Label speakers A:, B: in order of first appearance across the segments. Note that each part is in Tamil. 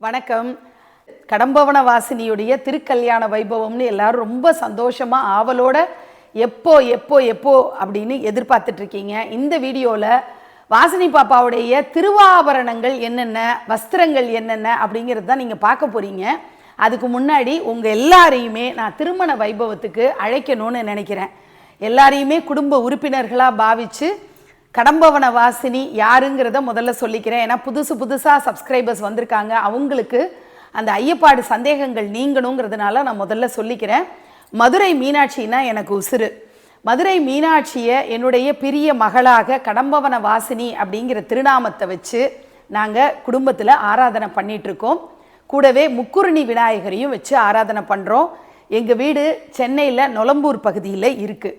A: வணக்கம். கடம்பவன வாசினியுடைய திருக்கல்யாண வைபவம்னு எல்லாரும் ரொம்ப சந்தோஷமா ஆவலோட எப்போ எப்போ எப்போ அப்படின்னு எதிர்பார்த்துட்டு இருக்கீங்க இந்த வீடியோவில் வாசினி பாப்பாவுடைய திருவாபரணங்கள் என்னென்ன வஸ்திரங்கள் என்னென்ன அப்படிங்கிறது தான் நீங்கள் பார்க்க போறீங்க. அதுக்கு முன்னாடி உங்கள் எல்லாரையுமே நான் திருமண வைபவத்துக்கு அழைக்கணும்னு நினைக்கிறேன். எல்லாரையுமே குடும்ப உறுப்பினர்களாக பாவிச்சு கடம்பவன வாசினி யாருங்கிறத முதல்ல சொல்லிக்கிறேன். ஏன்னா புதுசு புதுசாக சப்ஸ்கிரைபர்ஸ் வந்திருக்காங்க. அவங்களுக்கு அந்த ஐயப்பாடு சந்தேகங்கள் நீங்கணுங்கிறதுனால நான் முதல்ல சொல்லிக்கிறேன். மதுரை மீனாட்சின்னா எனக்கு உசுறு. மதுரை மீனாட்சியை என்னுடைய பிரிய மகளாக கடம்பவன வாசினி அப்படிங்கிற திருநாமத்தை வச்சு நாங்கள் குடும்பத்தில் ஆராதனை பண்ணிகிட்ருக்கோம் கூடவே முக்குருணி விநாயகரையும் வச்சு ஆராதனை பண்ணுறோம் எங்கள் வீடு சென்னையில் நொலம்பூர் பகுதியில் இருக்குது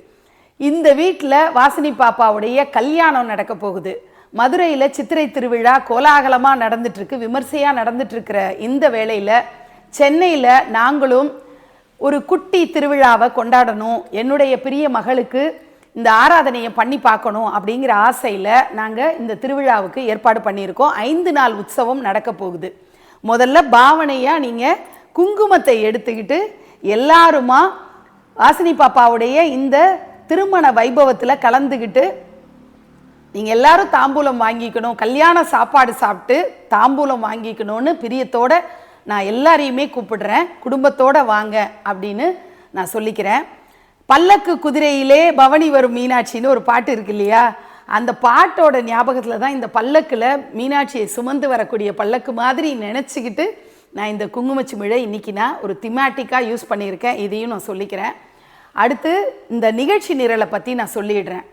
A: இந்த வீட்டில் வாசினி பாப்பாவுடைய கல்யாணம் நடக்க போகுது. மதுரையில் சித்திரை திருவிழா கோலாகலமாக நடந்துட்டுருக்கு விமர்சையாக நடந்துட்டுருக்கிற இந்த வேளையில் சென்னையில் நாங்களும் ஒரு குட்டி திருவிழாவை கொண்டாடணும் என்னுடைய பிரிய மகளுக்கு இந்த ஆராதனையை பண்ணி பார்க்கணும் அப்படிங்கிற ஆசையில் நாங்கள் இந்த திருவிழாவுக்கு ஏற்பாடு பண்ணியிருக்கோம். ஐந்து நாள் உற்சவம் நடக்க போகுது. முதல்ல பாவனையாக நீங்கள் குங்குமத்தை எடுத்துக்கிட்டு எல்லாருமா வாசினி பாப்பாவுடைய இந்த திருமண வைபவத்தில் கலந்துக்கிட்டு நீங்கள் எல்லாரும் தாம்பூலம் வாங்கிக்கணும் கல்யாண சாப்பாடு சாப்பிட்டு தாம்பூலம் வாங்கிக்கணும்னு பிரியத்தோட நான் எல்லாரையுமே கூப்பிடுறேன். குடும்பத்தோடு வாங்க அப்படின்னு நான் சொல்லிக்கிறேன். பல்லக்கு குதிரையிலே பவனி வரும் மீனாட்சின்னு ஒரு பாட்டு இருக்கு இல்லையா? அந்த பாட்டோட ஞாபகத்தில் தான் இந்த பல்லக்கில் மீனாட்சியை சுமந்து வரக்கூடிய பல்லக்கு மாதிரி நினச்சிக்கிட்டு நான் இந்த குங்குமச்சிமிழை இன்றைக்கி நான் ஒரு திமேட்டிக்காக யூஸ் பண்ணியிருக்கேன். இதையும் நான் சொல்லிக்கிறேன். அடுத்து இந்த நிகழ்ச்சி நிரலை பற்றி நான் சொல்லிடுறேன்.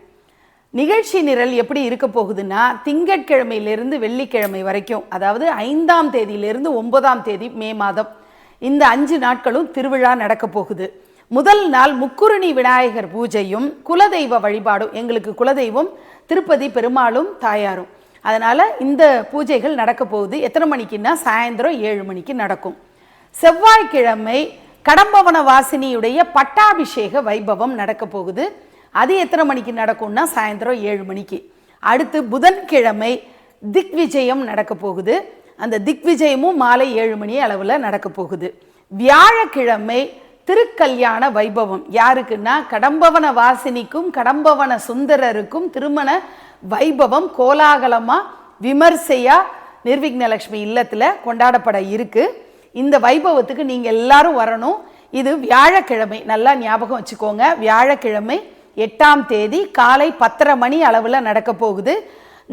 A: நிகழ்ச்சி நிரல் எப்படி இருக்க போகுதுன்னா திங்கட்கிழமையிலிருந்து வெள்ளிக்கிழமை வரைக்கும் அதாவது ஐந்தாம் தேதியிலிருந்து ஒன்பதாம் தேதி மே மாதம் இந்த அஞ்சு நாட்களும் திருவிழா நடக்க போகுது. முதல் நாள் முக்குருணி விநாயகர் பூஜையும் குலதெய்வ வழிபாடும் எங்களுக்கு குலதெய்வம் திருப்பதி பெருமாளும் தாயாரும். அதனால் இந்த பூஜைகள் நடக்க போகுது. எத்தனை மணிக்குன்னா சாயந்தரம் ஏழு மணிக்கு நடக்கும். செவ்வாய்க்கிழமை கடம்பவன வாசினியுடைய பட்டாபிஷேக வைபவம் நடக்க போகுது. அது எத்தனை மணிக்கு நடக்கும்னா சாயந்தரம் ஏழு மணிக்கு. அடுத்து புதன்கிழமை திக்விஜயம் நடக்க போகுது. அந்த திக்விஜயமும் மாலை ஏழு மணி அளவில் நடக்க போகுது. வியாழக்கிழமை திருக்கல்யாண வைபவம். யாருக்குன்னா கடம்பவன வாசினிக்கும் கடம்பவன சுந்தரருக்கும் திருமண வைபவம் கோலாகலமாக விமர்சையாக நிர்விக்னலக்ஷ்மி இல்லத்தில் கொண்டாடப்பட இருக்குது இந்த வைபவத்துக்கு நீங்கள் எல்லாரும் வரணும். இது வியாழக்கிழமை. நல்லா ஞாபகம் வச்சுக்கோங்க. வியாழக்கிழமை எட்டாம் தேதி காலை பத்தரை மணி அளவில் நடக்க போகுது.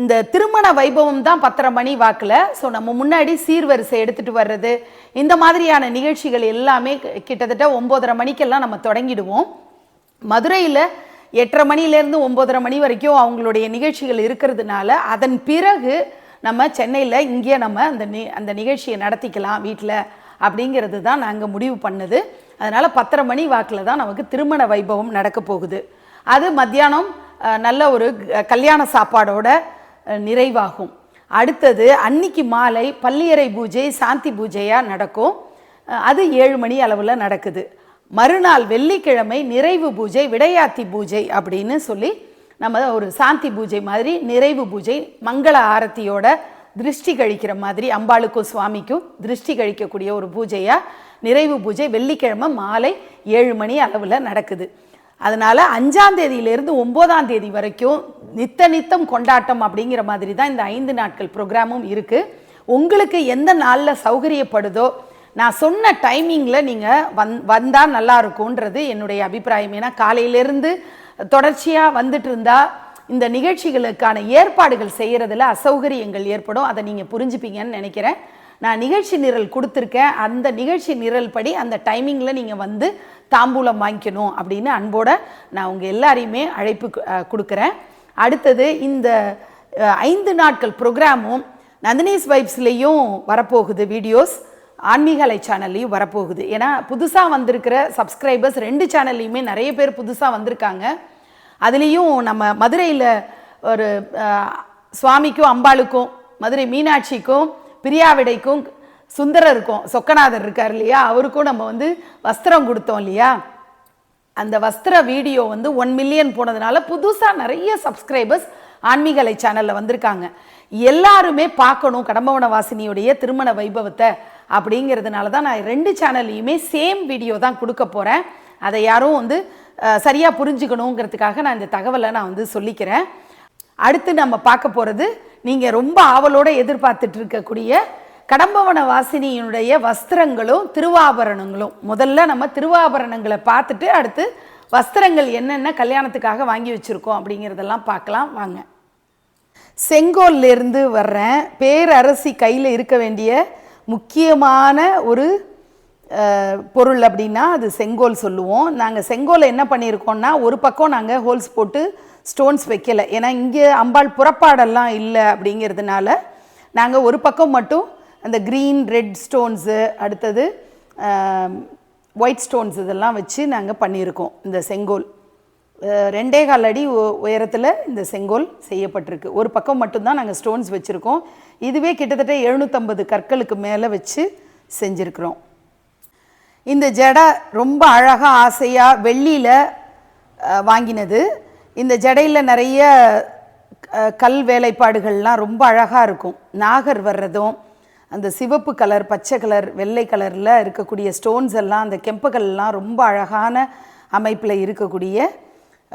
A: இந்த திருமண வைபவம் தான் பத்தரை மணி வாக்கில். ஸோ நம்ம முன்னாடி சீர்வரிசை எடுத்துட்டு வர்றது. இந்த மாதிரியான நிகழ்ச்சிகள் எல்லாமே கிட்டத்தட்ட ஒம்போதரை மணிக்கெல்லாம் நம்ம தொடங்கிடுவோம். மதுரையில் எட்டரை மணிலேருந்து ஒம்போதரை மணி வரைக்கும் அவங்களுடைய நிகழ்ச்சிகள் இருக்கிறதுனால அதன் பிறகு நம்ம சென்னையில் இங்கே நம்ம அந்த நி அந்த நிகழ்ச்சியை நடத்திக்கலாம் வீட்டில் அப்படிங்கிறது தான் நாங்கள் முடிவு பண்ணது. அதனால் பத்தரை மணி வாக்கில் தான் நமக்கு திருமண வைபவம் நடக்க போகுது. அது மத்தியானம் நல்ல ஒரு க- கல்யாண சாப்பாடோட நிறைவாகும். அடுத்தது அன்னைக்கு மாலை பள்ளியறை பூஜை சாந்தி பூஜையாக நடக்கும். அது ஏழு மணி அளவில் நடக்குது. மறுநாள் வெள்ளிக்கிழமை நிறைவு பூஜை விடையாத்தி பூஜை அப்படின்னு சொல்லி நம்ம ஒரு சாந்தி பூஜை மாதிரி நிறைவு பூஜை மங்கள ஆரத்தியோட திருஷ்டி கழிக்கிற மாதிரி அம்பாளுக்கும் சுவாமிக்கும் திருஷ்டி கழிக்கக்கூடிய ஒரு பூஜையாக நிறைவு பூஜை வெள்ளிக்கிழமை மாலை ஏழு மணி அளவில் நடக்குது. அதனால் அஞ்சாம் தேதியிலேருந்து ஒம்போதாம் தேதி வரைக்கும் நித்த நித்தம் கொண்டாட்டம் அப்படிங்கிற மாதிரி தான் இந்த ஐந்து நாட்கள் ப்ரோக்ராமும் இருக்குது உங்களுக்கு எந்த நாளில் சௌகரியப்படுதோ நான் சொன்ன டைமிங்கில் நீங்கள் வந் வந்தால் நல்லா இருக்கும்ன்றது என்னுடைய அபிப்பிராயம். ஏன்னா காலையிலேருந்து தொடர்ச்சியாக வந்துட்டு இருந்தா இந்த நிகழ்ச்சிகளுக்கான ஏற்பாடுகள் செய்கிறதுல அசௌகரியங்கள் ஏற்படும். அதை நீங்கள் புரிஞ்சுப்பீங்கன்னு நினைக்கிறேன். நான் நிகழ்ச்சி நிரல் கொடுத்துருக்கேன். அந்த நிகழ்ச்சி நிரல் படி அந்த டைமிங்கில் நீங்கள் வந்து தாம்பூலம் வாங்கிக்கணும் அப்படின்னு அன்போட நான் உங்கள் எல்லாரையுமே அழைப்பு கொடுக்குறேன். அடுத்தது இந்த ஐந்து நாட்கள் ப்ரோக்ராமும் நந்தினிஸ் வைப்ஸ்லேயும் வரப்போகுது வீடியோஸ். ஆன்மீகலை சேனல்லையும் வரப்போகுது. ஏன்னா புதுசாக வந்திருக்கிற சப்ஸ்கிரைபர்ஸ் ரெண்டு சேனல்லையுமே நிறைய பேர் புதுசாக வந்திருக்காங்க. அதுலேயும் நம்ம மதுரையில் ஒரு சுவாமிக்கும் அம்பாளுக்கும் மதுரை மீனாட்சிக்கும் பிரியாவிடைக்கும் சுந்தரர் இருக்கும் சொக்கநாதர் இருக்கார் இல்லையா? அவருக்கும் நம்ம வந்து வஸ்திரம் கொடுத்தோம் இல்லையா? அந்த வஸ்திர வீடியோ வந்து ஒன் மில்லியன் போனதுனால புதுசாக நிறைய சப்ஸ்கிரைபர்ஸ் ஆன்மீகலை சேனலில் வந்திருக்காங்க. எல்லாருமே பார்க்கணும் கடம்பவன வாசினியுடைய திருமண வைபவத்தை அப்படிங்கிறதுனால தான் நான் ரெண்டு சேனல்லையுமே சேம் வீடியோ தான் கொடுக்க போகிறேன் அதை யாரும் வந்து சரியாக புரிஞ்சுக்கணுங்கிறதுக்காக நான் இந்த தகவலை நான் வந்து சொல்லிக்கிறேன். அடுத்து நம்ம பார்க்க போகிறது நீங்கள் ரொம்ப ஆவலோடு எதிர்பார்த்துட்டு இருக்கக்கூடிய கடம்பவன வாசினியினுடைய வஸ்திரங்களும் திருவாபரணங்களும். முதல்ல நம்ம திருவாபரணங்களை பார்த்துட்டு அடுத்து வஸ்திரங்கள் என்னென்ன கல்யாணத்துக்காக வாங்கி வச்சுருக்கோம் அப்படிங்கிறதெல்லாம் பார்க்கலாம். வாங்க. செங்கோல்லேருந்து வர்றேன் பேரரசி கையில் இருக்க வேண்டிய முக்கியமான ஒரு பொருள் அப்படின்னா அது செங்கோல் சொல்லுவோம். நாங்கள் செங்கோலை என்ன பண்ணியிருக்கோம்னா ஒரு பக்கம் நாங்கள் ஹோல்ஸ் போட்டு ஸ்டோன்ஸ் வைக்கல. ஏன்னா இங்கே அம்பாள் புறப்பாடெல்லாம் இல்லை அப்படிங்கிறதுனால நாங்கள் ஒரு பக்கம் மட்டும் அந்த க்ரீன் ரெட் ஸ்டோன்ஸு அடுத்தது ஒயிட் ஸ்டோன்ஸ் இதெல்லாம் வச்சு நாங்கள் பண்ணியிருக்கோம் இந்த செங்கோல். ரெண்டே கால் அடி உயரத்தில் இந்த செங்கோல் செய்யப்பட்டிருக்கு. ஒரு பக்கம் மட்டும்தான் நாங்கள் ஸ்டோன்ஸ் வச்சுருக்கோம். இதுவே கிட்டத்தட்ட எழுநூற்றம்பது கற்களுக்கு மேலே வச்சு செஞ்சுருக்கிறோம். இந்த ஜடை ரொம்ப அழகாக ஆசையாக வெள்ளியில் வாங்கினது. இந்த ஜடையில் நிறைய கல் வேலைப்பாடுகள்லாம் ரொம்ப அழகாக இருக்கும். நாகர் வர்றதும் அந்த சிவப்பு கலர் பச்சை கலர் வெள்ளை கலரில் இருக்கக்கூடிய ஸ்டோன்ஸ் எல்லாம் அந்த கெம்பகல்லாம் ரொம்ப அழகான அமைப்பில் இருக்கக்கூடிய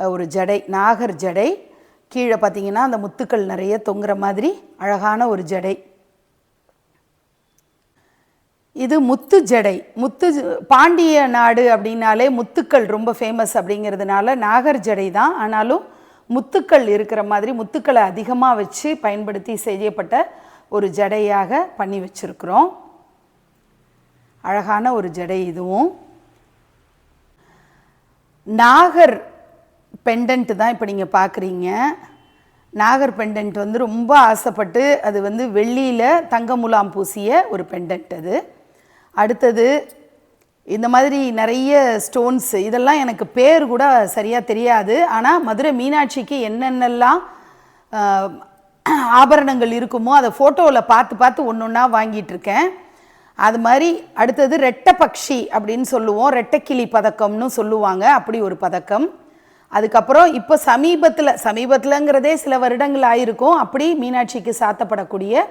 A: ஒரு ஜடை நாகர் ஜடை. கீழே பார்த்தீங்கன்னா அந்த முத்துக்கள் நிறைய தொங்குற மாதிரி அழகான ஒரு ஜடை. இது முத்து ஜடை. முத்து ஜ- பாண்டிய நாடு அப்படின்னாலே முத்துக்கள் ரொம்ப ஃபேமஸ் அப்படிங்கிறதுனால நாகர் ஜடை தான். ஆனாலும் முத்துக்கள் இருக்கிற மாதிரி முத்துக்களை அதிகமாக வச்சு பயன்படுத்தி செய்யப்பட்ட ஒரு ஜடையாக பண்ணி வச்சுருக்குறோம். அழகான ஒரு ஜடை இதுவும். நாகர் பெண்டன்ட் தான் இப்போ நீங்கள் பார்க்குறீங்க நாகர் பெண்டன்ட் வந்து ரொம்ப ஆசைப்பட்டு அது வந்து வெள்ளியில் தங்க முலாம் பூசிய ஒரு பெண்டன்ட் அது. அடுத்தது இந்த மாதிரி நிறைய ஸ்டோன்ஸ் இதெல்லாம் எனக்கு பேர் கூட சரியாக தெரியாது. ஆனால் மதுரை மீனாட்சிக்கு என்னென்னலாம் ஆபரணங்கள் இருக்குமோ அதை ஃபோட்டோவில் பார்த்து பார்த்து ஒன்று ஒன்றா வாங்கிட்டுருக்கேன் அது மாதிரி அடுத்தது ரெட்டை பக்ஷி அப்படின்னு சொல்லுவோம். ரெட்டைக்கிளி பதக்கம்னு சொல்லுவாங்க. அப்படி ஒரு பதக்கம். அதுக்கப்புறம் இப்போ சமீபத்தில் சமீபத்தில்ங்கிறதே சில வருடங்கள் ஆயிருக்கும் அப்படி மீனாட்சிக்கு சாத்தப்படக்கூடிய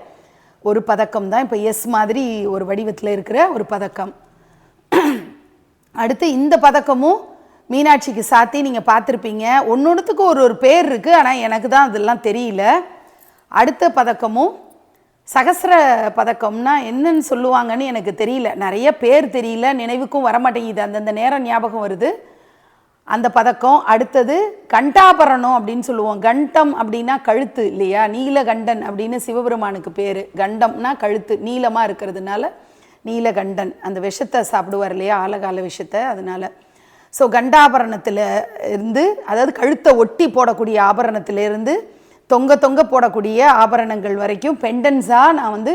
A: ஒரு பதக்கம் தான் இப்போ எஸ் மாதிரி ஒரு வடிவத்தில் இருக்கிற ஒரு பதக்கம். அடுத்து இந்த பதக்கமும் மீனாட்சிக்கு சாத்தி நீங்கள் பார்த்துருப்பீங்க. ஒன்னொன்றுத்துக்கும் ஒரு ஒரு பேர் இருக்குது ஆனால் எனக்கு தான் அதெல்லாம் தெரியல. அடுத்த பதக்கமும் சகசிர பதக்கம்னா என்னன்னு சொல்லுவாங்கன்னு எனக்கு தெரியல. நிறைய பேர் தெரியல நினைவுக்கும் வரமாட்டேங்குது. அந்தந்த நேரம் ஞாபகம் வருது. அந்த பதக்கம் அடுத்தது கண்டாபரணம் அப்படின்னு சொல்லுவோம். கண்டம் அப்படின்னா கழுத்து இல்லையா? நீலகண்டன் அப்படின்னு சிவபெருமானுக்கு பேர். கண்டம்னா கழுத்து நீளமாக இருக்கிறதுனால நீலகண்டன். அந்த விஷத்தை சாப்பிடுவார் இல்லையா? ஆலகால விஷத்தை அதனால். ஸோ கண்டாபரணத்தில் இருந்து அதாவது கழுத்தை ஒட்டி போடக்கூடிய ஆபரணத்திலேருந்து தொங்க தொங்க போடக்கூடிய ஆபரணங்கள் வரைக்கும் பெண்டன்ஸாக நான் வந்து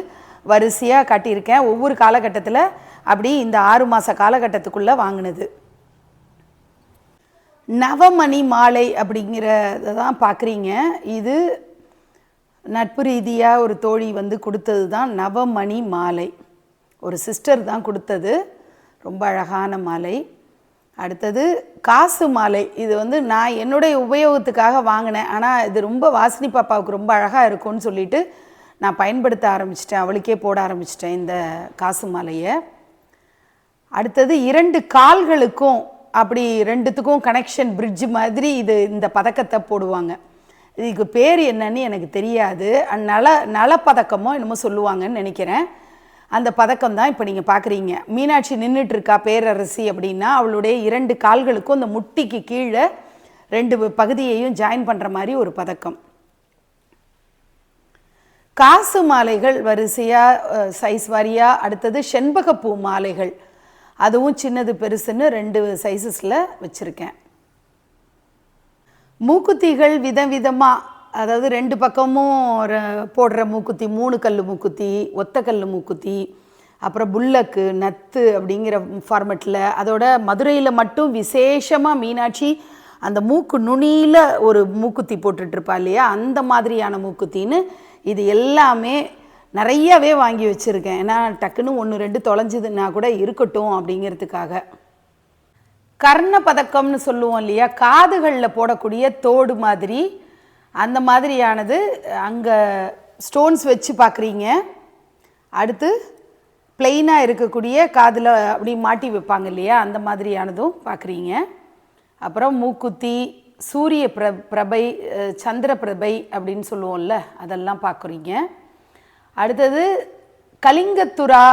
A: வரிசையாக காட்டியிருக்கேன். ஒவ்வொரு காலகட்டத்தில் அப்படி இந்த ஆறு மாத காலகட்டத்துக்குள்ளே வாங்கினது. நவமணி மாலை அப்படிங்கிறத தான் பார்க்குறீங்க. இது நட்பு ரீதியாக ஒரு தோழி வந்து கொடுத்தது தான் நவமணி மாலை. ஒரு சிஸ்டர் தான் கொடுத்தது. ரொம்ப அழகான மாலை. அடுத்தது காசு மாலை. இது வந்து நான் என்னுடைய உபயோகத்துக்காக வாங்கினேன். ஆனால் இது ரொம்ப வாசினி பாப்பாவுக்கு ரொம்ப அழகாக இருக்கும்னு சொல்லிட்டு நான் பயன்படுத்த ஆரம்பிச்சிட்டேன். அவளுக்கே போட ஆரம்பிச்சிட்டேன் இந்த காசு மாலையை. அடுத்தது இரண்டு கால்களுக்கும் அப்படி ரெண்டுத்துக்கும் கனெக்ஷன் பிரிட்ஜ் மாதிரி இது இந்த பதக்கத்தை போடுவாங்க. இதுக்கு பேர் என்னன்னு எனக்கு தெரியாது. நல நலப்பதக்கமோ என்னமோ சொல்லுவாங்கன்னு நினைக்கிறேன். அந்த பதக்கம் தான் இப்போ நீங்கள் பார்க்குறீங்க மீனாட்சி நின்றுட்டு இருக்கா பேரரசி அப்படின்னா அவளுடைய இரண்டு கால்களுக்கும் அந்த முட்டிக்கு கீழே ரெண்டு பகுதியையும் ஜாயின் பண்ணுற மாதிரி ஒரு பதக்கம். காசு மாலைகள் வரிசையாக சைஸ் வாரியாக அடுத்தது செண்பகப்பூ மாலைகள். அதுவும் சின்னது பெருசுன்னு ரெண்டு சைஸஸில் வச்சுருக்கேன். மூக்குத்திகள் விதவிதமாக அதாவது ரெண்டு பக்கமும் ர- போடுற மூக்குத்தி மூணு கல் மூக்குத்தி ஒத்த கல் மூக்குத்தி அப்புறம் புல்லக்கு நத்து அப்படிங்கிற ஃபார்மெட்டில் அதோட மதுரையில் மட்டும் விசேஷமாக மீனாட்சி அந்த மூக்கு நுனியில் ஒரு மூக்குத்தி போட்டுட்ருப்பா இல்லையா? அந்த மாதிரியான மூக்குத்தின்னு இது எல்லாமே நிறையவே வாங்கி வச்சுருக்கேன். ஏன்னா டக்குன்னு ஒன்று ரெண்டு தொலைஞ்சதுன்னா கூட இருக்கட்டும் அப்படிங்கிறதுக்காக. கர்ண பதக்கம்னு சொல்லுவோம் இல்லையா? காதுகளில் போடக்கூடிய தோடு மாதிரி. அந்த மாதிரியானது அங்கே ஸ்டோன்ஸ் வச்சு பார்க்குறீங்க அடுத்து பிளெயினாக இருக்கக்கூடிய காதில் அப்படி மாட்டி வைப்பாங்க இல்லையா? அந்த மாதிரியானதும் பார்க்குறீங்க அப்புறம் மூக்குத்தி சூரிய பிர பிரபை சந்திர பிரபை அப்படின்னு சொல்லுவோம்ல அதெல்லாம் பார்க்குறீங்க அடுத்தது கலிங்கத்துரா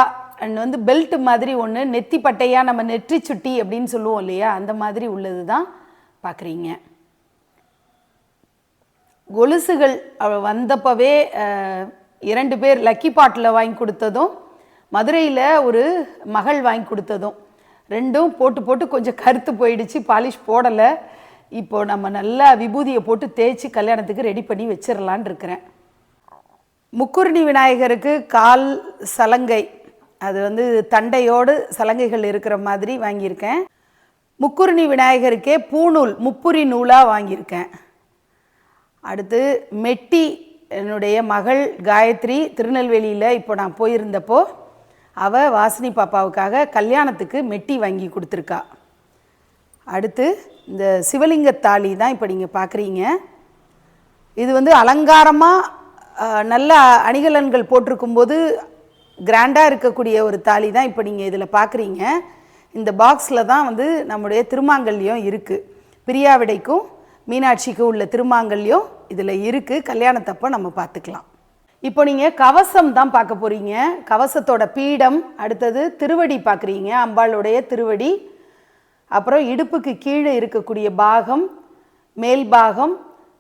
A: அண்ட் வந்து பெல்ட் மாதிரி ஒன்று நெத்தி பட்டையாக நம்ம நெற்றி சுட்டி அப்படின்னு சொல்லுவோம் இல்லையா? அந்த மாதிரி உள்ளது தான் பார்க்குறீங்க. கொலுசுகள் வந்தப்பவே இரண்டு பேர் லக்கி பாட்டில் வாங்கி கொடுத்ததும் மதுரையில் ஒரு மகள் வாங்கி கொடுத்ததும் ரெண்டும் போட்டு போட்டு கொஞ்சம் கருத்து போயிடுச்சு பாலிஷ் போடலை. இப்போ நம்ம நல்லா விபூதியை போட்டு தேய்ச்சி கல்யாணத்துக்கு ரெடி பண்ணி வச்சிடலான் இருக்கிறேன். முக்குருணி விநாயகருக்கு கால் சலங்கை. அது வந்து தண்டையோடு சலங்கைகள் இருக்கிற மாதிரி வாங்கியிருக்கேன். முக்குருணி விநாயகருக்கே பூநூல் முப்புரி நூலாக வாங்கியிருக்கேன். அடுத்து மெட்டி என்னுடைய மகள் காயத்ரி திருநெல்வேலியில் இப்போ நான் போயிருந்தப்போ அவள் வாசினி பாப்பாவுக்காக கல்யாணத்துக்கு மெட்டி வாங்கி கொடுத்துருக்கா. அடுத்து இந்த சிவலிங்க தாலி தான் இப்போ நீங்கள் பார்க்குறீங்க. இது வந்து அலங்காரமாக நல்ல அணிகலன்கள் போட்டிருக்கும்போது கிராண்டாக இருக்கக்கூடிய ஒரு தாலி தான் இப்போ நீங்கள் இதில் பார்க்குறீங்க இந்த பாக்ஸில் தான் வந்து நம்முடைய திருமாங்கல்யம் இருக்குது பிரியாவிடைக்கும் மீனாட்சிக்கும் உள்ள திருமாங்கல்யம் இதில் இருக்குது கல்யாணத்தப்போ நம்ம பார்த்துக்கலாம் இப்போ நீங்கள் கவசம் தான் பார்க்க போகிறீங்க கவசத்தோட பீடம் அடுத்தது திருவடி பார்க்குறீங்க அம்பாளுடைய திருவடி. அப்புறம் இடுப்புக்கு கீழே இருக்கக்கூடிய பாகம் மேல் பாகம்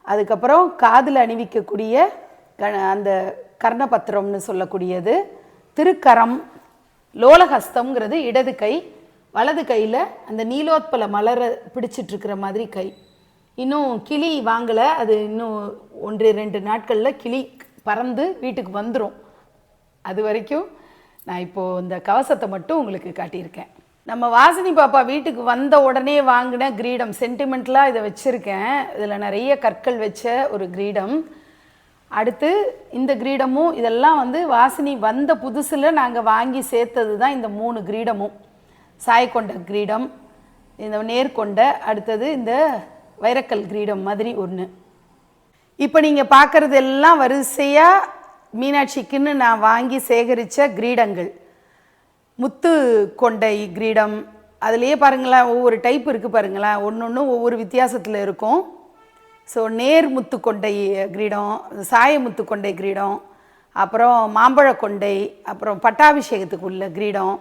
A: அதுக்கப்புறம் காதில் அணிவிக்கக்கூடிய க அந்த கர்ணபத்திரம்னு சொல்லக்கூடியது திருக்கரம் லோலஹஸ்தம்ங்கிறது இடது கை வலது கையில் அந்த நீலோத்பல மலரை பிடிச்சிட்ருக்கிற மாதிரி கை. இன்னும் கிளி வாங்கலை அது இன்னும் ஒன்று ரெண்டு நாட்களில் கிளி பறந்து வீட்டுக்கு வந்துடும் அது வரைக்கும் நான் இப்போது இந்த கவசத்தை மட்டும் உங்களுக்கு காட்டியிருக்கேன். நம்ம வாசினி பாப்பா வீட்டுக்கு வந்த உடனே வாங்கின கிரீடம் சென்டிமெண்ட்லாம் இதை வச்சுருக்கேன். இதில் நிறைய கற்கள் வச்ச ஒரு கிரீடம். அடுத்து இந்த கிரீடமும் இதெல்லாம் வந்து வாசினி வந்த புதுசில் நாங்கள் வாங்கி சேர்த்தது தான் இந்த மூணு கிரீடமும். சாய்கொண்ட கிரீடம் இந்த நேர்கொண்ட அடுத்தது இந்த வைரக்கல் கிரீடம் மாதிரி ஒன்று இப்போ நீங்கள் பார்க்குறது எல்லாம் வரிசையாக மீனாட்சிக்குன்னு நான் வாங்கி சேகரித்த கிரீடங்கள். முத்து கொண்டை கிரீடம் அதுலேயே பாருங்களேன் ஒவ்வொரு டைப் இருக்குது பாருங்களேன் ஒன்று ஒன்று ஒவ்வொரு வித்தியாசத்தில் இருக்கும். ஸோ நேர் முத்து கொண்டை கிரீடம் சாய முத்து கொண்டை கிரீடம் அப்புறம் மாம்பழ கொண்டை அப்புறம் பட்டாபிஷேகத்துக்கு உள்ள கிரீடம்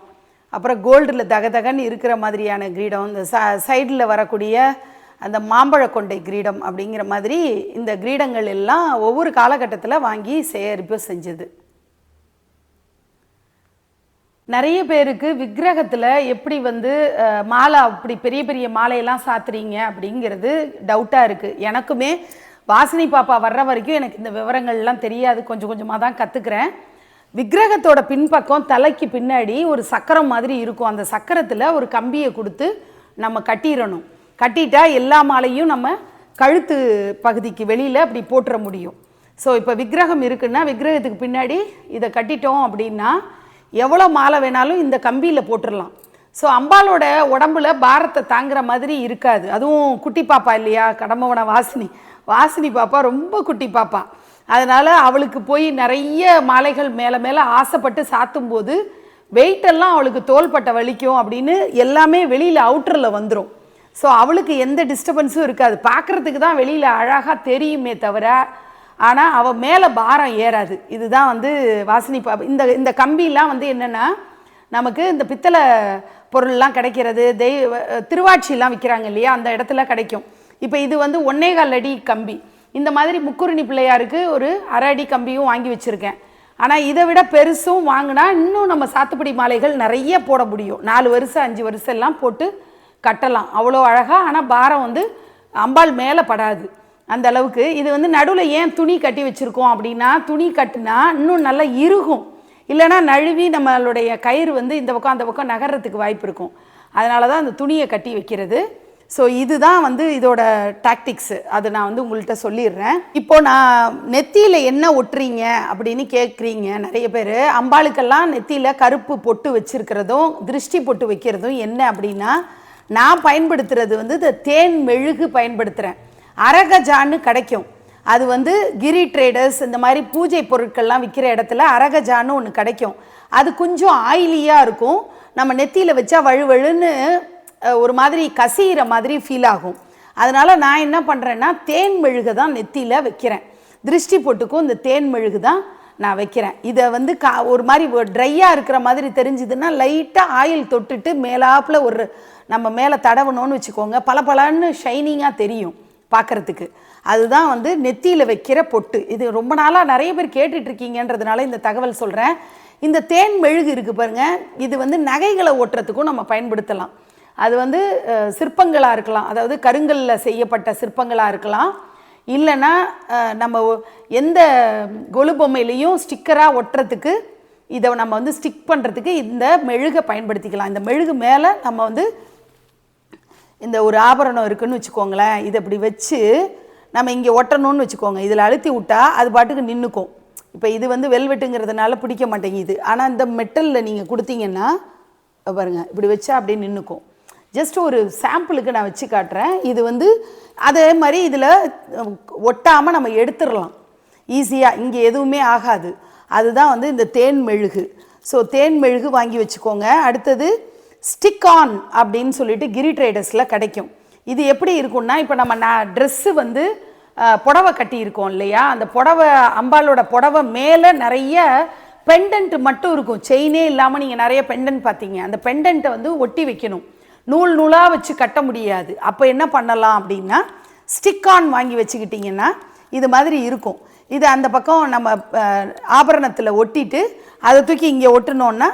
A: அப்புறம் கோல்டில் தகதகன்னு இருக்கிற மாதிரியான கிரீடம் இந்த ச சைடில் வரக்கூடிய அந்த மாம்பழ கொண்டை கிரீடம் அப்படிங்கிற மாதிரி இந்த கிரீடங்கள் எல்லாம் ஒவ்வொரு காலகட்டத்தில் வாங்கி சேகரிப்பு செஞ்சது. நிறைய பேருக்கு விக்கிரகத்தில் எப்படி வந்து மாலை அப்படி பெரிய பெரிய மாலையெல்லாம் சாத்துறீங்க அப்படிங்கிறது டவுட்டாக இருக்குது எனக்குமே வாசினி பாப்பா வர்ற வரைக்கும் எனக்கு இந்த விவரங்கள்லாம் தெரியாது. கொஞ்சம் கொஞ்சமாக தான் கற்றுக்கிறேன் விக்கிரகத்தோட பின்பக்கம் தலைக்கு பின்னாடி ஒரு சக்கரம் மாதிரி இருக்கும். அந்த சக்கரத்தில் ஒரு கம்பியை கொடுத்து நம்ம கட்டிடணும். கட்டிட்டா எல்லா மாலையும் நம்ம கழுத்து பகுதிக்கு வெளியில் அப்படி போட்டுற முடியும். ஸோ இப்போ விக்கிரகம் இருக்குன்னா விக்கிரகத்துக்கு பின்னாடி இதை கட்டிட்டோம் அப்படின்னா எவ்வளோ மாலை வேணாலும் இந்த கம்பியில் போட்டுடலாம் ஸோ அம்பாளோட உடம்புல பாரத்தை தாங்குற மாதிரி இருக்காது. அதுவும் குட்டி பாப்பா இல்லையா? கடம்பவன வாசினி. வாசினி பாப்பா ரொம்ப குட்டி பாப்பா. அதனால் அவளுக்கு போய் நிறைய மாலைகள் மேலே மேலே ஆசைப்பட்டு சாத்தும் போது வெயிட்டெல்லாம் அவளுக்கு தோள்பட்டை வலிக்கும் அப்படின்னு எல்லாமே வெளியில் அவுட்டரில் வந்துடும் ஸோ அவளுக்கு எந்த டிஸ்டர்பன்ஸும் இருக்காது. பார்க்குறதுக்கு தான் வெளியில் அழகாக தெரியுமே தவிர ஆனால் அவள் மேலே பாரம் ஏறாது. இதுதான் வந்து வாசினி பா இந்த இந்த கம்பிலாம் வந்து என்னென்னா நமக்கு இந்த பித்தளை பொருள்லாம் கிடைக்கிறது தெய்வ திருவாட்சிலாம் விற்கிறாங்க இல்லையா அந்த இடத்துல கிடைக்கும். இப்போ இது வந்து ஒன்னே கால் அடி கம்பி. இந்த மாதிரி முக்குருணி பிள்ளையாருக்கு ஒரு அரை அடி கம்பியும் வாங்கி வச்சுருக்கேன். ஆனால் இதை விட பெருசும் வாங்கினா இன்னும் நம்ம சாத்துப்படி மாலைகள் நிறைய போட முடியும். நாலு வருஷம் அஞ்சு வருஷம் எல்லாம் போட்டு கட்டலாம். அவ்வளோ அழகாக ஆனால் பாரம் வந்து அம்பாள் மேலே படாது. அந்த அளவுக்கு. இது வந்து நடுவில் ஏன் துணி கட்டி வச்சுருக்கோம் அப்படின்னா துணி கட்டினா இன்னும் நல்லா இருகும் இல்லைன்னா நழுவி நம்மளுடைய கயிறு வந்து இந்த பக்கம் அந்த பக்கம் நகர்றதுக்கு வாய்ப்பு இருக்கும். அதனால தான் அந்த துணியை கட்டி வைக்கிறது. ஸோ இதுதான் வந்து இதோட டாக்டிக்ஸு அது நான் வந்து உங்கள்கிட்ட சொல்லிடுறேன். இப்போது நான் நெத்தியில் என்ன ஒட்டுறீங்க அப்படின்னு கேட்குறீங்க நிறைய பேர். அம்பாளுக்கெல்லாம் நெத்தியில் கருப்பு பொட்டு வச்சிருக்கிறதும் திருஷ்டி பொட்டு வைக்கிறதும் என்ன அப்படின்னா நான் பயன்படுத்துறது வந்து இந்த தேன் மெழுகு பயன்படுத்துகிறேன் அரகஜான்னு கிடைக்கும். அது வந்து கிரி ட்ரேடர்ஸ் இந்த மாதிரி பூஜை பொருட்கள்லாம் விற்கிற இடத்துல அரகஜான்னு ஒன்று கிடைக்கும். அது கொஞ்சம் ஆயிலியாக இருக்கும். நம்ம நெத்தியில் வச்சா வழுவழுன்னு ஒரு மாதிரி கசிகிற மாதிரி ஃபீல் ஆகும். அதனால் நான் என்ன பண்ணுறேன்னா தேன் மெழுகு தான் நெத்தியில் வைக்கிறேன். திருஷ்டி பொட்டுக்கும் இந்த தேன் மெழுகு தான் நான் வைக்கிறேன். இதை வந்து கா ஒரு மாதிரி ட்ரையாக இருக்கிற மாதிரி தெரிஞ்சுதுன்னா லைட்டாக ஆயில் தொட்டுட்டு மேலாப்பில் ஒரு நம்ம மேலே தடவணும்னு வச்சுக்கோங்க. பளபளன்னு ஷைனிங்காக தெரியும். பார்க்குறதுக்கு. அதுதான் வந்து நெத்தியில் வைக்கிற பொட்டு. இது ரொம்ப நாளாக நிறைய பேர் கேட்டுட்ருக்கீங்கன்றதுனால இந்த தகவல் சொல்கிறேன் இந்த தேன் மெழுகு இருக்குது பாருங்கள் இது வந்து நகைகளை ஓட்டுறதுக்கும் நம்ம பயன்படுத்தலாம். அது வந்து சிற்பங்களாக இருக்கலாம். அதாவது கருங்கல்ல செய்யப்பட்ட சிற்பங்களாக இருக்கலாம். இல்லைன்னா நம்ம எந்த கொலு பொம்மையிலையும் ஸ்டிக்கராக ஒட்டுறதுக்கு இதை நம்ம வந்து ஸ்டிக் பண்ணுறதுக்கு இந்த மெழுகை பயன்படுத்திக்கலாம். இந்த மெழுகு மேலே நம்ம வந்து இந்த ஒரு ஆபரணம் இருக்குதுன்னு வச்சுக்கோங்களேன் இதை இப்படி வச்சு நம்ம இங்கே ஒட்டணும்னு வச்சுக்கோங்க. இதில் அழுத்தி விட்டா அது பாட்டுக்கு நின்றுக்கும் இப்போ இது வந்து வெல்வெட்டுங்கிறதுனால பிடிக்க மாட்டேங்குது. ஆனால் இந்த மெட்டலில் நீங்கள் கொடுத்தீங்கன்னா பாருங்கள் பாருங்க இப்படி வச்சா அப்படியே நின்றுக்கும் ஜஸ்ட் ஒரு சாம்பிளுக்கு நான் வச்சு காட்டுறேன். இது வந்து அதே மாதிரி இதில் ஒட்டாமல் நம்ம எடுத்துடலாம். ஈஸியாக இங்கே எதுவுமே ஆகாது. அதுதான் வந்து இந்த தேன் மெழுகு. ஸோ தேன் மெழுகு வாங்கி வச்சுக்கோங்க. அடுத்தது ஸ்டிக் ஆன் அப்படின்னு சொல்லிட்டு கிரி ட்ரேடர்ஸில் கிடைக்கும். இது எப்படி இருக்கும்னா இப்போ நம்ம நான் ட்ரெஸ்ஸு வந்து புடவை கட்டியிருக்கோம் இல்லையா? அந்த புடவை அம்பாலோட புடவை மேலே நிறைய பெண்டன்ட் மட்டும் இருக்கும். செயினே இல்லாமல் நீங்கள் நிறைய பெண்டன்ட் பார்த்தீங்க. அந்த பெண்டன்ட்டை வந்து ஒட்டி வைக்கணும். நூல் நூலாக வச்சு கட்ட முடியாது. அப்போ என்ன பண்ணலாம் அப்படின்னா ஸ்டிக் ஆன் வாங்கி வச்சுக்கிட்டிங்கன்னா இது மாதிரி இருக்கும். இது அந்த பக்கம் நம்ம ஆபரணத்தில் ஒட்டிட்டு அதை தூக்கி இங்கே ஒட்டுனோன்னா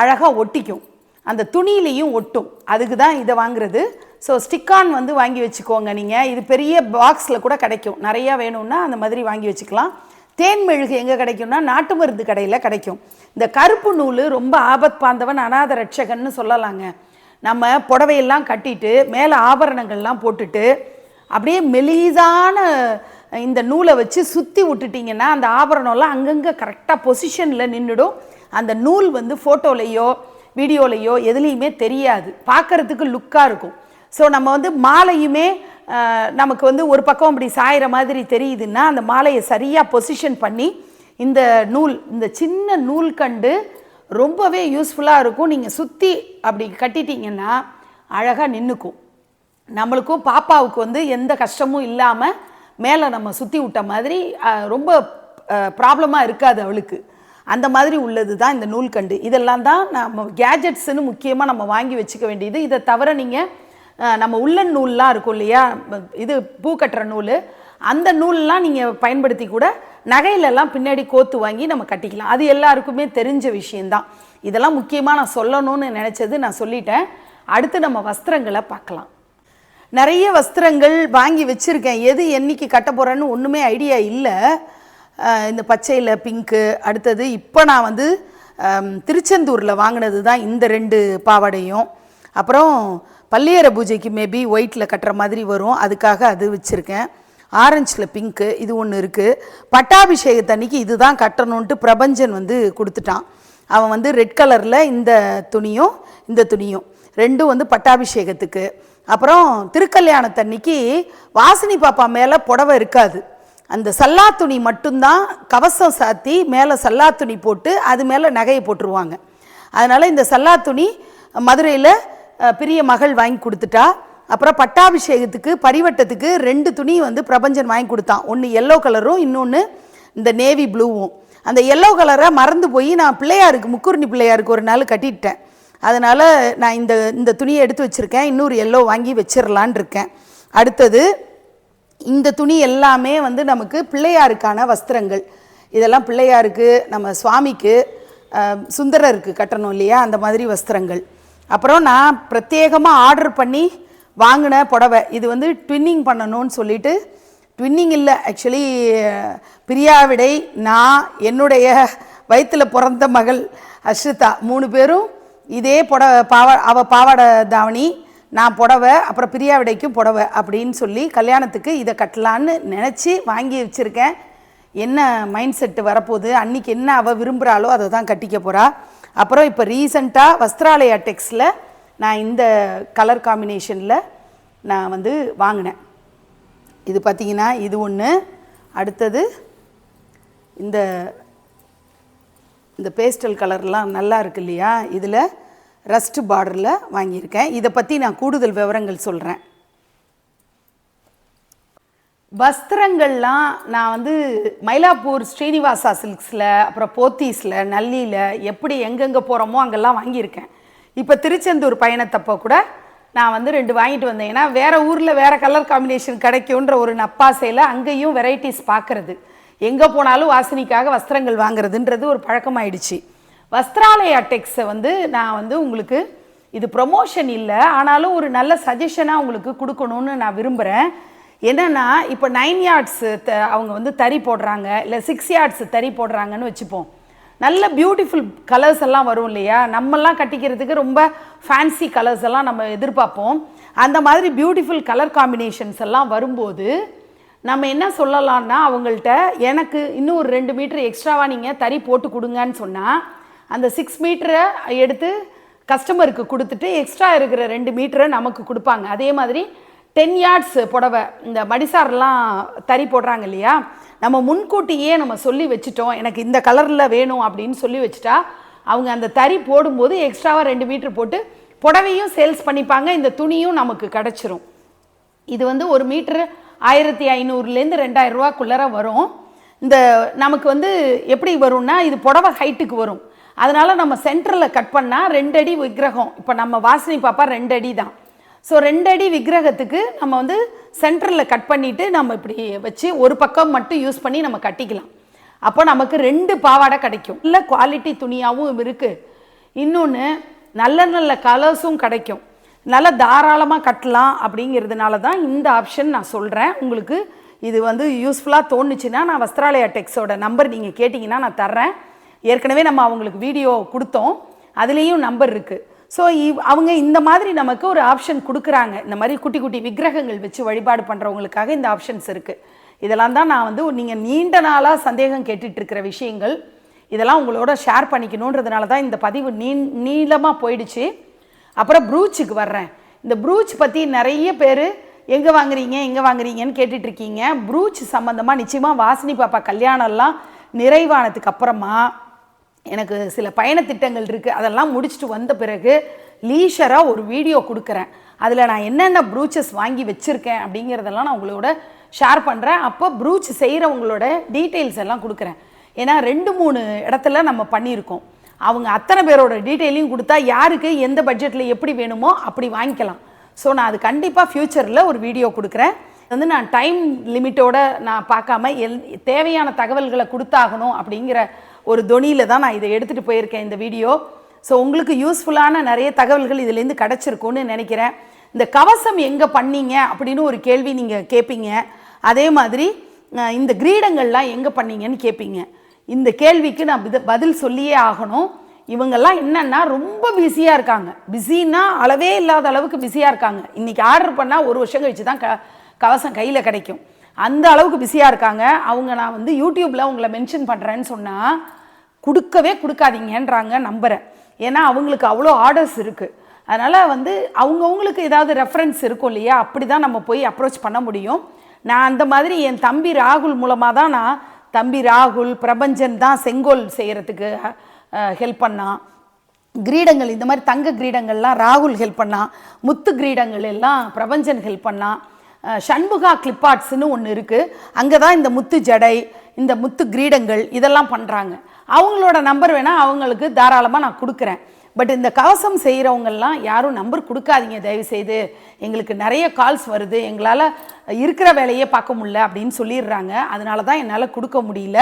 A: அழகாக ஒட்டிக்கும். அந்த துணியிலையும் ஒட்டும். அதுக்கு தான் இதை வாங்குறது. ஸோ ஸ்டிக்கான் வந்து வாங்கி வச்சுக்கோங்க நீங்கள் இது பெரிய பாக்ஸில் கூட கிடைக்கும். நிறையா வேணும்னா அந்த மாதிரி வாங்கி வச்சுக்கலாம். தேன் மெழுகு எங்கே கிடைக்கும்னா நாட்டு மருந்து கடையில் கிடைக்கும். இந்த கருப்பு நூல் ரொம்ப ஆபத் பாந்தவன் அநாத ரட்சகன்னு சொல்லலாங்க. நம்ம புடவையெல்லாம் கட்டிட்டு மேலே ஆபரணங்கள்லாம் போட்டுட்டு அப்படியே மெலிதான இந்த நூலை வச்சு சுற்றி விட்டுட்டிங்கன்னா அந்த ஆபரணம்லாம் அங்கங்கே கரெக்டாக பொசிஷனில் நின்றுடும். அந்த நூல் வந்து ஃபோட்டோலையோ வீடியோலையோ எதுலேயுமே தெரியாது. பார்க்குறதுக்கு லுக்காக இருக்கும். ஸோ நம்ம வந்து மாலையுமே நமக்கு வந்து ஒரு பக்கம் அப்படி சாயிற மாதிரி தெரியுதுன்னா அந்த மாலையை சரியாக பொசிஷன் பண்ணி இந்த நூல் இந்த சின்ன நூல் கண்டு ரொம்பவே யூஸ்ஃபுல்லாக இருக்கும். நீங்கள் சுற்றி அப்படி கட்டிட்டீங்கன்னா அழகாக நின்றுக்கும் நம்மளுக்கும் பாப்பாவுக்கு வந்து எந்த கஷ்டமும் இல்லாமல் மேலே நம்ம சுற்றி விட்ட மாதிரி ரொம்ப ப்ராப்ளமாக இருக்காது அவளுக்கு. அந்த மாதிரி உள்ளது தான் இந்த நூல்கண்டு. இதெல்லாம் தான் நம்ம கேஜெட்ஸ்னு முக்கியமாக நம்ம வாங்கி வச்சுக்க வேண்டியது. இதை தவிர நீங்கள் நம்ம உள்ளன் நூல்லாம் இருக்கும் இல்லையா? இது பூ கட்டுற நூல். அந்த நூல்லாம் நீங்கள் பயன்படுத்தி கூட நகையிலெல்லாம் பின்னாடி கோத்து வாங்கி நம்ம கட்டிக்கலாம். அது எல்லாருக்குமே தெரிஞ்ச விஷயந்தான் இதெல்லாம் முக்கியமாக நான் சொல்லணும்னு நினச்சது நான் சொல்லிட்டேன். அடுத்து நம்ம வஸ்திரங்களை பார்க்கலாம். நிறைய வஸ்திரங்கள் வாங்கி வச்சுருக்கேன். எது என்னைக்கு கட்ட போகிறேன்னு ஒன்றுமே ஐடியா இல்லை. இந்த பச்சையில் பிங்க்கு அடுத்தது இப்போ நான் வந்து திருச்செந்தூரில் வாங்கினது தான் இந்த ரெண்டு பாவாடையும். அப்புறம் பள்ளியற பூஜைக்கு மேபி ஒயிட்டில் கட்டுற மாதிரி வரும். அதுக்காக அது வச்சுருக்கேன். ஆரஞ்சில் பிங்க்கு இது ஒன்று இருக்குது பட்டாபிஷேகத்தன்னைக்கு இதுதான் கட்டணுன்ட்டு பிரபஞ்சன் வந்து கொடுத்துட்டான். அவன் வந்து ரெட் கலரில் இந்த துணியும் இந்த துணியும். ரெண்டும் வந்து பட்டாபிஷேகத்துக்கு. அப்புறம் திருக்கல்யாணத்தன்னைக்கு வாசினி பாப்பா மேலே புடவை இருக்காது. அந்த சல்லா துணி மட்டும்தான் கவசம் சாத்தி மேலே சல்லா துணி போட்டு அது மேலே நகையை போட்டுருவாங்க. அதனால் இந்த சல்லா துணி மதுரையில் பெரிய மகள் வாங்கி கொடுத்துட்டா. அப்புறம் பட்டாபிஷேகத்துக்கு பரிவட்டத்துக்கு ரெண்டு துணி வந்து பிரபஞ்சன் வாங்கி கொடுத்தான். ஒன்று எல்லோ கலரும் இன்னொன்று இந்த நேவி ப்ளூவும் அந்த எல்லோ கலரை மறந்து போய் நான் பிள்ளையாருக்கு முக்குருணி பிள்ளையாருக்கு ஒரு நாள் கட்டிட்டேன். அதனால் நான் இந்த இந்த துணியை எடுத்து வச்சுருக்கேன். இன்னொரு எல்லோ வாங்கி வச்சிடலான் இருக்கேன் அடுத்தது இந்த துணி எல்லாமே வந்து நமக்கு பிள்ளையாருக்கான வஸ்திரங்கள். இதெல்லாம் பிள்ளையாருக்கு நம்ம சுவாமிக்கு சுந்தரருக்கு கட்டணும் இல்லையா? அந்த மாதிரி வஸ்திரங்கள். அப்புறம் நான் பிரத்யேகமாக ஆர்டர் பண்ணி வாங்கின புடவை. இது வந்து ட்வின்னிங் பண்ணணும்னு சொல்லிட்டு ட்வின்னிங் இல்லை ஆக்சுவலி பிரியாவிடை நான் என்னுடைய வயிற்றில் பிறந்த மகள் அஸ்ரிதா மூணு பேரும் இதே புடவை பாவா அவ பாவாடை தாவணி நான் புடவை அப்புறம் பிரியாவிடைக்கும் புடவை அப்படின்னு சொல்லி கல்யாணத்துக்கு இதை கட்டலான்னு நினச்சி வாங்கி வச்சுருக்கேன். என்ன மைண்ட் செட்டு வரப்போகுது? அன்றைக்கி என்ன அவள் விரும்புகிறாளோ அதை தான் கட்டிக்க போகிறா அப்புறம் இப்போ ரீசண்டாக வஸ்திராலயா டெக்ஸில் நான் இந்த கலர் காம்பினேஷனில் நான் வந்து வாங்கினேன். இது பார்த்தீங்கன்னா இது ஒன்று அடுத்தது இந்த இந்த பேஸ்டல் கலர்லாம் நல்லா இருக்கு இல்லையா? இதில் ரஸ்ட் பார்டரில் வாங்கியிருக்கேன். இதை பற்றி நான் கூடுதல் விவரங்கள் சொல்கிறேன் வஸ்திரங்கள்லாம் நான் வந்து மயிலாப்பூர் ஸ்ரீனிவாசா சில்க்ஸில் அப்புறம் போத்தீஸில் நல்லியில் எப்படி எங்கெங்கே போகிறோமோ அங்கெல்லாம் வாங்கியிருக்கேன். இப்போ திருச்செந்தூர் பயணத்தப்போ கூட நான் வந்து ரெண்டு வாங்கிட்டு வந்தேன். ஏன்னா வேறு ஊரில் வேறு கலர் காம்பினேஷன் கிடைக்குன்ற ஒரு நப்பாசையில் அங்கேயும் வெரைட்டிஸ் பார்க்குறது எங்கே போனாலும் வாசனைக்காக வஸ்திரங்கள் வாங்குறதுன்றது ஒரு பழக்கமாயிடுச்சு. வஸ்திராலயா டெக்ஸை வந்து நான் வந்து உங்களுக்கு இது ப்ரொமோஷன் இல்லை ஆனாலும் ஒரு நல்ல சஜஷனாக உங்களுக்கு கொடுக்கணும்னு நான் விரும்புகிறேன் என்னென்னா இப்போ நைன் யார்ட்ஸு த அவங்க வந்து தறி போடுறாங்க இல்லை சிக்ஸ் யார்ட்ஸு தறி போடுறாங்கன்னு வச்சுப்போம். நல்ல பியூட்டிஃபுல் கலர்ஸ் எல்லாம் வரும் இல்லையா? நம்மெல்லாம் கட்டிக்கிறதுக்கு ரொம்ப ஃபேன்சி கலர்ஸ் எல்லாம் நம்ம எதிர்பார்ப்போம். அந்த மாதிரி பியூட்டிஃபுல் கலர் காம்பினேஷன்ஸ் எல்லாம் வரும்போது நம்ம என்ன சொல்லலாம்னா அவங்கள்ட்ட எனக்கு இன்னும் ஒரு ரெண்டு மீட்டர் எக்ஸ்ட்ராவாக நீங்கள் தறி போட்டு கொடுங்கன்னு சொன்னால் அந்த சிக்ஸ் மீட்டரை எடுத்து கஸ்டமருக்கு கொடுத்துட்டு எக்ஸ்ட்ரா இருக்கிற ரெண்டு மீட்டரை நமக்கு கொடுப்பாங்க. அதே மாதிரி டென் யார்ட்ஸ் புடவை இந்த மடிசாரெல்லாம் தறி போடுறாங்க இல்லையா? நம்ம முன்கூட்டியே நம்ம சொல்லி வச்சுட்டோம் எனக்கு இந்த கலரில் வேணும் அப்படின்னு சொல்லி வச்சுட்டா அவங்க அந்த தறி போடும்போது எக்ஸ்ட்ராவாக ரெண்டு மீட்ரு போட்டு புடவையும் சேல்ஸ் பண்ணிப்பாங்க இந்த துணியும் நமக்கு கிடச்சிரும். இது வந்து ஒரு மீட்ரு ஆயிரத்தி ஐநூறுலேருந்து ரெண்டாயிரம் ரூபாக்குள்ளார வரும். இந்த நமக்கு வந்து எப்படி வரும்னா இது புடவை ஹைட்டுக்கு வரும். அதனால் நம்ம சென்டரில் கட் பண்ணால் ரெண்டடி விக்கிரகம். இப்போ நம்ம வாசினி பாப்பா ரெண்டடி தான் ஸோ ரெண்டடி விக்கிரகத்துக்கு நம்ம வந்து சென்டரில் கட் பண்ணிவிட்டு நம்ம இப்படி வச்சு ஒரு பக்கம் மட்டும் யூஸ் பண்ணி நம்ம கட்டிக்கலாம். அப்போ நமக்கு ரெண்டு பாவாடை கிடைக்கும். நல்ல குவாலிட்டி துணியாகவும் இருக்குது இன்னொன்று நல்ல நல்ல கலர்ஸும் கிடைக்கும். நல்ல தாராளமாக கட்டலாம் அப்படிங்கிறதுனால தான் இந்த ஆப்ஷன் நான் சொல்கிறேன் உங்களுக்கு இது வந்து யூஸ்ஃபுல்லாக தோணுச்சுன்னா நான் வஸ்திராலயா டெக்ஸோட நம்பர் நீங்கள் கேட்டிங்கன்னா நான் தர்றேன். ஏற்கனவே நம்ம அவங்களுக்கு வீடியோ கொடுத்தோம். அதுலேயும் நம்பர் இருக்குது ஸோ இவ் அவங்க இந்த மாதிரி நமக்கு ஒரு ஆப்ஷன் கொடுக்குறாங்க. இந்த மாதிரி குட்டி குட்டி விக்கிரகங்கள் வச்சு வழிபாடு பண்ணுறவங்களுக்காக இந்த ஆப்ஷன்ஸ் இருக்குது இதெல்லாம் தான் நான் வந்து நீங்கள் நீண்ட நாளாக சந்தேகம் கேட்டுட்ருக்கிற விஷயங்கள். இதெல்லாம் உங்களோட ஷேர் பண்ணிக்கணுன்றதுனால தான் இந்த பதிவு நீ நீளமாக போயிடுச்சு. அப்புறம் ப்ரூச்சுக்கு வர்றேன். இந்த ப்ரூச் பற்றி நிறைய பேர் எங்கே வாங்குறீங்க? எங்கே வாங்குறீங்கன்னு கேட்டுட்ருக்கீங்க. ப்ரூச் சம்மந்தமாக நிச்சயமாக வாசினி பாப்பா கல்யாணம்லாம் நிறைவானதுக்கு அப்புறமா எனக்கு சில பயணத்திட்டங்கள் இருக்குது அதெல்லாம் முடிச்சுட்டு வந்த பிறகு லீஷராக ஒரு வீடியோ கொடுக்குறேன். அதில் நான் என்னென்ன ப்ரூச்சஸ் வாங்கி வச்சுருக்கேன் அப்படிங்கிறதெல்லாம் நான் உங்களோட ஷேர் பண்ணுறேன் அப்போ ப்ரூச் செய்கிறவங்களோட டீட்டெயில்ஸ் எல்லாம் கொடுக்குறேன். ஏன்னா ரெண்டு மூணு இடத்துல நம்ம பண்ணியிருக்கோம். அவங்க அத்தனை பேரோட டீட்டெயிலையும் கொடுத்தா யாருக்கு எந்த பட்ஜெட்டில் எப்படி வேணுமோ அப்படி வாங்கிக்கலாம். ஸோ நான் அது கண்டிப்பாக ஃப்யூச்சரில் ஒரு வீடியோ கொடுக்குறேன். வந்து நான் டைம் லிமிட்டோட நான் பார்க்காம எல் தேவையான தகவல்களை கொடுத்தாகணும் அப்படிங்கிற ஒரு தொனியில் தான் நான் இதை எடுத்துகிட்டு போயிருக்கேன் இந்த வீடியோ. ஸோ உங்களுக்கு யூஸ்ஃபுல்லான நிறைய தகவல்கள் இதுலேருந்து கிடச்சிருக்கும்னு நினைக்கிறேன். இந்த கவசம் எங்கே பண்ணீங்க அப்படின்னு ஒரு கேள்வி நீங்கள் கேட்பீங்க அதே மாதிரி இந்த கிரீடங்கள்லாம் எங்கே பண்ணீங்கன்னு கேட்பீங்க இந்த கேள்விக்கு நான் பதில் சொல்லியே ஆகணும். இவங்கெல்லாம் என்னன்னா ரொம்ப பிஸியாக இருக்காங்க. பிஸின்னா அளவே இல்லாத அளவுக்கு பிஸியாக இருக்காங்க. இன்றைக்கி ஆர்டர் பண்ணால் ஒரு வருஷம் கழித்து தான் க கவசம் கையில் கிடைக்கும். அந்த அளவுக்கு பிஸியாக இருக்காங்க. அவங்க நான் வந்து யூடியூப்பில் உங்களை மென்ஷன் பண்ணுறேன்னு சொன்னால் கொடுக்கவே கொடுக்காதீங்கன்றாங்க நம்புகிறேன் ஏன்னா அவங்களுக்கு அவ்வளோ ஆர்டர்ஸ் இருக்குது அதனால் வந்து அவங்கவுங்களுக்கு ஏதாவது ரெஃபரன்ஸ் இருக்கும் இல்லையா? அப்படி தான் நம்ம போய் அப்ரோச் பண்ண முடியும். நான் அந்த மாதிரி என் தம்பி ராகுல் மூலமாக தான் நான் தம்பி ராகுல் பிரபஞ்சன் தான் செங்கோல் செய்கிறதுக்கு ஹெல்ப் பண்ணான் கிரீடங்கள் இந்த மாதிரி தங்க கிரீடங்கள்லாம் ராகுல் ஹெல்ப் பண்ணான் முத்து கிரீடங்கள் எல்லாம் பிரபஞ்சன் ஹெல்ப் பண்ணான் ஷண்முகா சண்முகா கிளிப்பாட்ஸ்னு ஒன்று இருக்குது அங்கே தான் இந்த முத்து ஜடை இந்த முத்து கிரீடங்கள் இதெல்லாம் பண்ணுறாங்க அவங்களோட நம்பர் வேணால் அவங்களுக்கு தாராளமாக நான் கொடுக்குறேன். பட் இந்த கவசம் செய்கிறவங்கெல்லாம் யாரும் நம்பர் கொடுக்காதீங்க. தயவுசெய்து எங்களுக்கு நிறைய கால்ஸ் வருது. எங்களால் இருக்கிற வேலையே பார்க்க முடில அப்படின்னு சொல்லிடுறாங்க. அதனால தான் என்னால் கொடுக்க முடியல.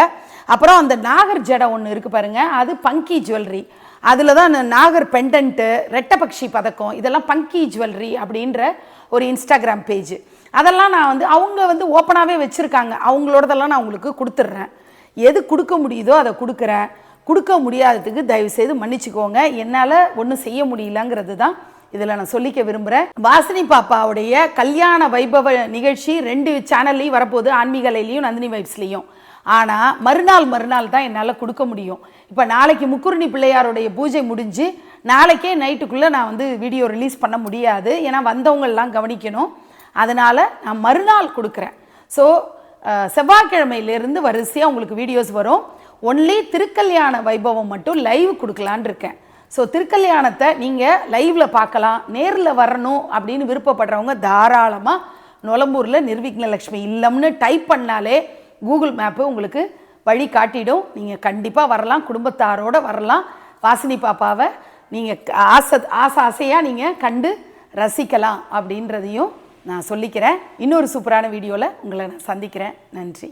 A: அப்புறம் அந்த நாகர் ஜடை ஒன்று இருக்குது பாருங்கள் அது பங்கி ஜுவல்லரி அதில் தான் அந்த நாகர் பெண்டன்ட்டு ரெட்டபக்ஷி பதக்கம் இதெல்லாம் பங்கி ஜுவல்லரி அப்படின்ற ஒரு இன்ஸ்டாகிராம் பேஜ் அதெல்லாம் நான் வந்து அவங்க வந்து ஓப்பனாகவே வச்சுருக்காங்க. அவங்களோடதெல்லாம் நான் உங்களுக்கு கொடுத்துட்றேன். எது கொடுக்க முடியுதோ அதை கொடுக்குறேன். கொடுக்க முடியாததுக்கு தயவுசெய்து மன்னிச்சுக்கோங்க. என்னால் ஒன்றும் செய்ய முடியலங்கிறது தான் இதில் நான் சொல்லிக்க விரும்புகிறேன் வாசினி பாப்பாவுடைய கல்யாண வைபவ நிகழ்ச்சி ரெண்டு சேனல்லையும் வரப்போகுது. ஆன்மீகலையிலையும் நந்தினி வைப்ஸ்லேயும் ஆனால் மறுநாள் மறுநாள் தான் என்னால் கொடுக்க முடியும். இப்போ நாளைக்கு முக்குருணி பிள்ளையாருடைய பூஜை முடிஞ்சு நாளைக்கே நைட்டுக்குள்ளே நான் வந்து வீடியோ ரிலீஸ் பண்ண முடியாது. ஏன்னா வந்தவங்கள்லாம் கவனிக்கணும். அதனால் நான் மறுநாள் கொடுக்குறேன். ஸோ செவ்வாய்க்கிழமையிலேருந்து வரிசையாக உங்களுக்கு வீடியோஸ் வரும். ஒன்லி திருக்கல்யாண வைபவம் மட்டும் லைவ் கொடுக்கலான் இருக்கேன். ஸோ திருக்கல்யாணத்தை நீங்கள் லைவில் பார்க்கலாம். நேரில் வரணும் அப்படின்னு விருப்பப்படுறவங்க தாராளமாக நொலம்பூரில் நிர்விக்னலக்ஷ்மி இல்லம்னு டைப் பண்ணாலே கூகுள் மேப்பு உங்களுக்கு வழி காட்டிடும். நீங்கள் கண்டிப்பாக வரலாம். குடும்பத்தாரோட வரலாம். வாசினி பாப்பாவை நீங்கள் ஆசை ஆசை ஆசையாக நீங்கள் கண்டு ரசிக்கலாம் அப்படின்றதையும் நான் சொல்லிக்கிறேன். இன்னொரு சூப்பரான வீடியோவில் உங்களை நான் சந்திக்கிறேன். நன்றி.